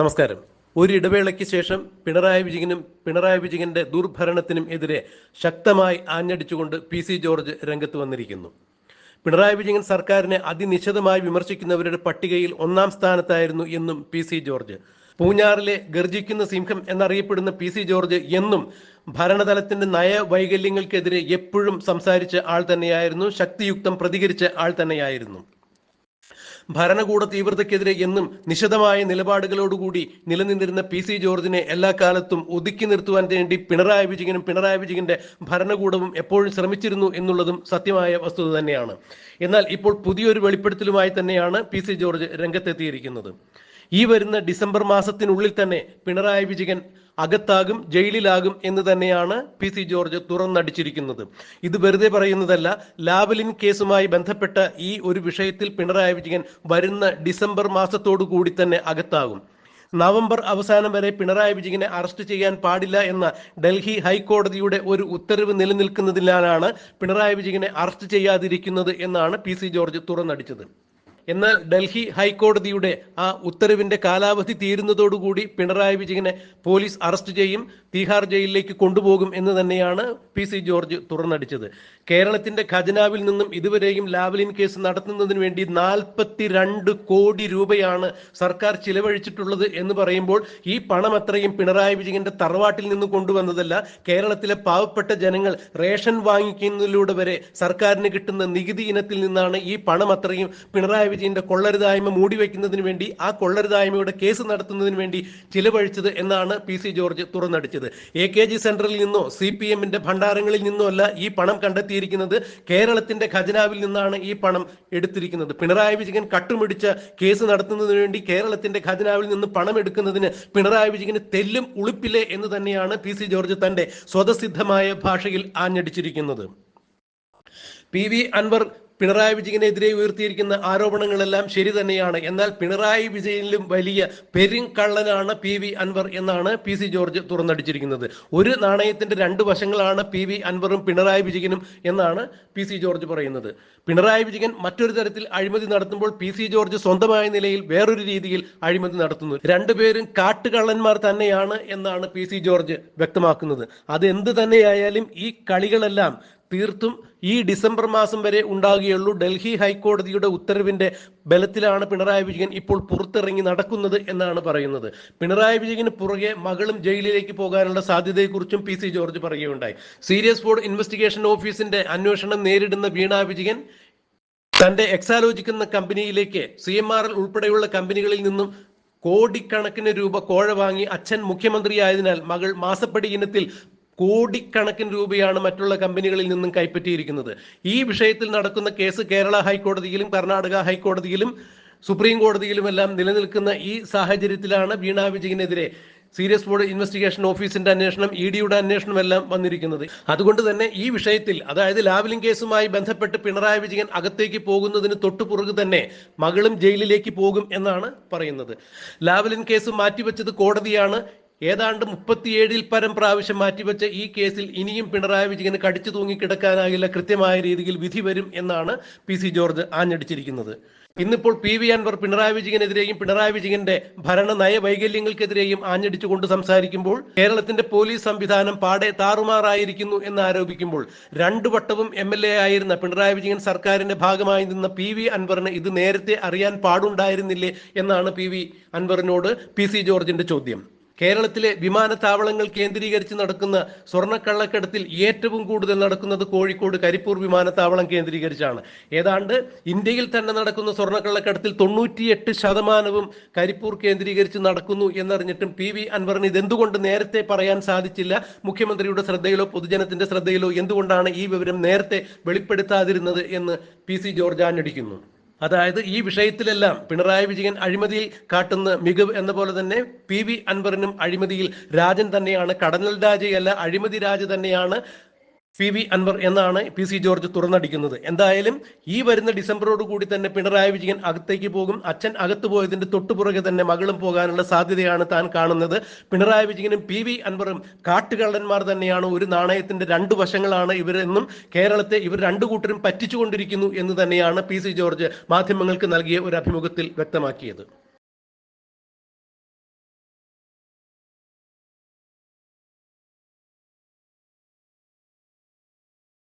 നമസ്കാരം. ഒരു ഇടവേളയ്ക്ക് ശേഷം പിണറായി വിജയനും പിണറായി വിജയന്റെ ദുർഭരണത്തിനും എതിരെ ശക്തമായി ആഞ്ഞടിച്ചുകൊണ്ട് പി സി ജോർജ് രംഗത്ത് വന്നിരിക്കുന്നു. പിണറായി വിജയൻ സർക്കാരിനെ അതിനിശിതമായി വിമർശിക്കുന്നവരുടെ പട്ടികയിൽ ഒന്നാം സ്ഥാനത്തായിരുന്നു എന്നും പി സി ജോർജ്. പൂഞ്ഞാറിലെ ഗർജിക്കുന്ന സിംഹം എന്നറിയപ്പെടുന്ന പി സി ജോർജ് എന്നും ഭരണതലത്തിന്റെ നയവൈകല്യങ്ങൾക്കെതിരെ എപ്പോഴും സംസാരിച്ച ആൾ തന്നെയായിരുന്നു ശക്തിയുക്തം പ്രതികരിച്ച ആൾ തന്നെയായിരുന്നു. ഭരണകൂട തീവ്രതയ്ക്കെതിരെ എന്നും നിശിതമായ നിലപാടുകളോടുകൂടി നിലനിന്നിരുന്ന പി സി ജോർജിനെ എല്ലാ കാലത്തും ഒതുക്കി നിർത്തുവാൻ വേണ്ടി പിണറായി വിജയനും പിണറായി വിജയന്റെ ഭരണകൂടവും എപ്പോഴും ശ്രമിച്ചിരുന്നു എന്നുള്ളതും സത്യമായ വസ്തുത തന്നെയാണ്. എന്നാൽ ഇപ്പോൾ പുതിയൊരു വെളിപ്പെടുത്തലുമായി തന്നെയാണ് പി സി ജോർജ് രംഗത്തെത്തിയിരിക്കുന്നത്. ഈ വരുന്ന ഡിസംബർ മാസത്തിനുള്ളിൽ തന്നെ പിണറായി വിജയൻ അകത്താകും ജയിലിലാകും എന്ന് തന്നെയാണ് പി സി ജോർജ് തുറന്നടിച്ചിരിക്കുന്നത്. ഇത് വെറുതെ പറയുന്നതല്ല ലാവലിൻ കേസുമായി ബന്ധപ്പെട്ട ഈ ഒരു വിഷയത്തിൽ പിണറായി വിജയൻ വരുന്ന ഡിസംബർ മാസത്തോടു കൂടി തന്നെ അകത്താകും. നവംബർ അവസാനം വരെ പിണറായി വിജയനെ അറസ്റ്റ് ചെയ്യാൻ പാടില്ല എന്ന ഡൽഹി ഹൈക്കോടതിയുടെ ഒരു ഉത്തരവ് നിലനിൽക്കുന്നതിനാലാണ് പിണറായി വിജയനെ അറസ്റ്റ് ചെയ്യാതിരിക്കുന്നത് എന്നാണ് പി സി ജോർജ് തുറന്നടിച്ചത്. എന്നാൽ ഡൽഹി ഹൈക്കോടതിയുടെ ആ ഉത്തരവിന്റെ കാലാവധി തീരുന്നതോടുകൂടി പിണറായി വിജയനെ പോലീസ് അറസ്റ്റ് ചെയ്യും തീഹാർ ജയിലിലേക്ക് കൊണ്ടുപോകും എന്ന് തന്നെയാണ് പി സി ജോർജ് തുറന്നടിച്ചത്. കേരളത്തിന്റെ ഖജനാവിൽ നിന്നും ഇതുവരെയും ലാവലിൻ കേസ് നടത്തുന്നതിന് വേണ്ടി നാൽപ്പത്തിരണ്ട് കോടി രൂപയാണ് സർക്കാർ ചിലവഴിച്ചിട്ടുള്ളത് എന്ന് പറയുമ്പോൾ ഈ പണം അത്രയും പിണറായി വിജയന്റെ തറവാട്ടിൽ നിന്ന് കൊണ്ടുവന്നതല്ല കേരളത്തിലെ പാവപ്പെട്ട ജനങ്ങൾ റേഷൻ വാങ്ങിക്കുന്നതിലൂടെ വരെ സർക്കാരിന് കിട്ടുന്ന നികുതി ഇനത്തിൽ നിന്നാണ് ഈ പണം അത്രയും പിണറായി വിജയന്റെ കൊള്ളരുതായ്മ മൂടി വയ്ക്കുന്നതിന് വേണ്ടി ആ കൊള്ളരുതായ്മയുടെ കേസ് നടത്തുന്നതിന് വേണ്ടി ചിലവഴിച്ചത് എന്നാണ് പി സി ജോർജ് തുറന്നടിച്ചത്. എ കെ ജി സെന്ററിൽ നിന്നോ സി പി എമ്മിന്റെ ഭണ്ഡാരങ്ങളിൽ നിന്നോ അല്ല ഈ പണം കണ്ടെത്തിയിരിക്കുന്നത് കേരളത്തിന്റെ ഖജനാവിൽ നിന്നാണ് ഈ പണം എടുത്തിരിക്കുന്നത്. പിണറായി വിജയൻ കട്ടുമിടിച്ച കേസ് നടത്തുന്നതിന് വേണ്ടി കേരളത്തിന്റെ ഖജനാവിൽ നിന്ന് പണം എടുക്കുന്നതിന് പിണറായി വിജയന് തെല്ലും ഉളുപ്പില്ലേ എന്ന് തന്നെയാണ് പി സി ജോർജ് തന്റെ സ്വതസിദ്ധമായ ഭാഷയിൽ ആഞ്ഞടിച്ചിരിക്കുന്നത്. പി വി അൻവർ പിണറായി വിജയനെതിരെ ഉയർത്തിയിരിക്കുന്ന ആരോപണങ്ങളെല്ലാം ശരി തന്നെയാണ്. എന്നാൽ പിണറായി വിജയനിലും വലിയ പെരുങ്കള്ളനാണ് പി വി അൻവർ എന്നാണ് പി സി ജോർജ് തുറന്നടിച്ചിരിക്കുന്നത്. ഒരു നാണയത്തിന്റെ രണ്ട് വശങ്ങളാണ് പി വി അൻവറും പിണറായി വിജയനും എന്നാണ് പി സി ജോർജ് പറയുന്നത്. പിണറായി വിജയൻ മറ്റൊരു തരത്തിൽ അഴിമതി നടത്തുമ്പോൾ പി സി ജോർജ് സ്വന്തമായ നിലയിൽ വേറൊരു രീതിയിൽ അഴിമതി നടത്തുന്നു. രണ്ടുപേരും കാട്ടുകള്ളന്മാർ തന്നെയാണ് എന്നാണ് പി സി ജോർജ് വ്യക്തമാക്കുന്നത്. അത് എന്ത് തന്നെയായാലും ഈ കളികളെല്ലാം തീർത്തും ഈ ഡിസംബർ മാസം വരെ ഉണ്ടാകുകയുള്ളൂ. ഡൽഹി ഹൈക്കോടതിയുടെ ഉത്തരവിന്റെ ബലത്തിലാണ് പിണറായി വിജയൻ ഇപ്പോൾ പുറത്തിറങ്ങി നടക്കുന്നത് എന്നാണ് പറയുന്നത്. പിണറായി വിജയന് പുറകെ മകളും ജയിലിലേക്ക് പോകാനുള്ള സാധ്യതയെക്കുറിച്ചും പി സി ജോർജ് പറയുകയുണ്ടായി. സീരിയസ് ഫോർഡ് ഇൻവെസ്റ്റിഗേഷൻ ഓഫീസിന്റെ അന്വേഷണം നേരിടുന്ന വീണ വിജയൻ തന്റെ എക്സാലോജിക് എന്ന കമ്പനിയിലേക്ക് സി എം ആർ എൽ ഉൾപ്പെടെയുള്ള കമ്പനികളിൽ നിന്നും കോടിക്കണക്കിന് രൂപ കോഴ വാങ്ങി അച്ഛൻ മുഖ്യമന്ത്രിയായതിനാൽ മകൾ മാസപ്പടി ഇനത്തിൽ കോടിക്കണക്കിന് രൂപയാണ് മറ്റുള്ള കമ്പനികളിൽ നിന്നും കൈപ്പറ്റിയിരിക്കുന്നത്. ഈ വിഷയത്തിൽ നടക്കുന്ന കേസ് കേരള ഹൈക്കോടതിയിലും കർണാടക ഹൈക്കോടതിയിലും സുപ്രീം കോടതിയിലും എല്ലാം നിലനിൽക്കുന്ന ഈ സാഹചര്യത്തിലാണ് വീണ വിജയനെതിരെ സീരിയസ് ബോർഡ് ഇൻവെസ്റ്റിഗേഷൻ ഓഫീസിന്റെ അന്വേഷണം ഇ ഡിയുടെ അന്വേഷണം എല്ലാം വന്നിരിക്കുന്നത്. അതുകൊണ്ട് തന്നെ ഈ വിഷയത്തിൽ അതായത് ലാവലിംഗ് കേസുമായി ബന്ധപ്പെട്ട് പിണറായി വിജയൻ അകത്തേക്ക് പോകുന്നതിന് തൊട്ടുപുറകു തന്നെ മകളും ജയിലിലേക്ക് പോകും എന്നാണ് പറയുന്നത്. ലാവലിൻ കേസ് മാറ്റിവെച്ചത് കോടതിയാണ്. ഏതാണ്ട് മുപ്പത്തിയേഴിൽ പരം പ്രാവശ്യം മാറ്റിവെച്ച ഈ കേസിൽ ഇനിയും പിണറായി വിജയന് കടിച്ചു തൂങ്ങി കിടക്കാനാകില്ല കൃത്യമായ രീതിയിൽ വിധി വരും എന്നാണ് പി സി ജോർജ് ആഞ്ഞടിച്ചിരിക്കുന്നത്. ഇന്നിപ്പോൾ പി വി അൻവർ പിണറായി വിജയനെതിരെയും പിണറായി വിജയന്റെ ഭരണ നയ വൈകല്യങ്ങൾക്കെതിരെയും ആഞ്ഞടിച്ചുകൊണ്ട് സംസാരിക്കുമ്പോൾ കേരളത്തിന്റെ പോലീസ് സംവിധാനം പാടെ താറുമാറായിരിക്കുന്നു എന്ന് ആരോപിക്കുമ്പോൾ രണ്ടു വട്ടവും എം എൽ എ ആയിരുന്ന പിണറായി വിജയൻ സർക്കാരിന്റെ ഭാഗമായി നിന്ന പി വി അൻവറിന് ഇത് നേരത്തെ അറിയാൻ പാടുണ്ടായിരുന്നില്ലേ എന്നാണ് പി വി അൻവറിനോട് പി സി ജോർജിന്റെ ചോദ്യം. കേരളത്തിലെ വിമാനത്താവളങ്ങൾ കേന്ദ്രീകരിച്ച് നടക്കുന്ന സ്വർണക്കള്ളക്കടത്തിൽ ഏറ്റവും കൂടുതൽ നടക്കുന്നത് കോഴിക്കോട് കരിപ്പൂർ വിമാനത്താവളം കേന്ദ്രീകരിച്ചാണ്. ഏതാണ്ട് ഇന്ത്യയിൽ തന്നെ നടക്കുന്ന സ്വർണക്കള്ളക്കടത്തിൽ തൊണ്ണൂറ്റിയെട്ട് ശതമാനവും കരിപ്പൂർ കേന്ദ്രീകരിച്ച് നടക്കുന്നു എന്നറിഞ്ഞിട്ടും പി വി അൻവറിന് ഇതെന്തുകൊണ്ട് നേരത്തെ പറയാൻ സാധിച്ചില്ല? മുഖ്യമന്ത്രിയുടെ ശ്രദ്ധയിലോ പൊതുജനത്തിന്റെ ശ്രദ്ധയിലോ എന്തുകൊണ്ടാണ് ഈ വിവരം നേരത്തെ വെളിപ്പെടുത്താതിരുന്നത് എന്ന് പി സി ജോർജ് ആഞ്ഞടിക്കുന്നു. അതായത് ഈ വിഷയത്തിലെല്ലാം പിണറായി വിജയൻ അഴിമതിയിൽ കാട്ടുന്ന മികവ് എന്ന പോലെ തന്നെ പി വി അൻവറിനും അഴിമതിയിൽ രാജൻ തന്നെയാണ് കടന്നൽ രാജയല്ല അഴിമതി രാജ തന്നെയാണ് പി വി അൻവർ എന്നാണ് പി സി ജോർജ് തുറന്നടിക്കുന്നത്. എന്തായാലും ഈ വരുന്ന ഡിസംബറോട് കൂടി തന്നെ പിണറായി വിജയൻ അകത്തേക്ക് പോകും. അച്ഛൻ അകത്ത് പോയതിന്റെ തൊട്ടുപുറകെ തന്നെ മകളും പോകാനുള്ള സാധ്യതയാണ് താൻ കാണുന്നത്. പിണറായി വിജയനും പി വി അൻവറും കാട്ടുകള്ളന്മാർ തന്നെയാണ്. ഒരു നാണയത്തിന്റെ രണ്ട് വശങ്ങളാണ് ഇവരെന്നും കേരളത്തെ ഇവർ രണ്ടു കൂട്ടരും പറ്റിച്ചുകൊണ്ടിരിക്കുന്നു എന്ന് തന്നെയാണ് പി സി ജോർജ് മാധ്യമങ്ങൾക്ക് നൽകിയ ഒരു അഭിമുഖത്തിൽ വ്യക്തമാക്കിയത്.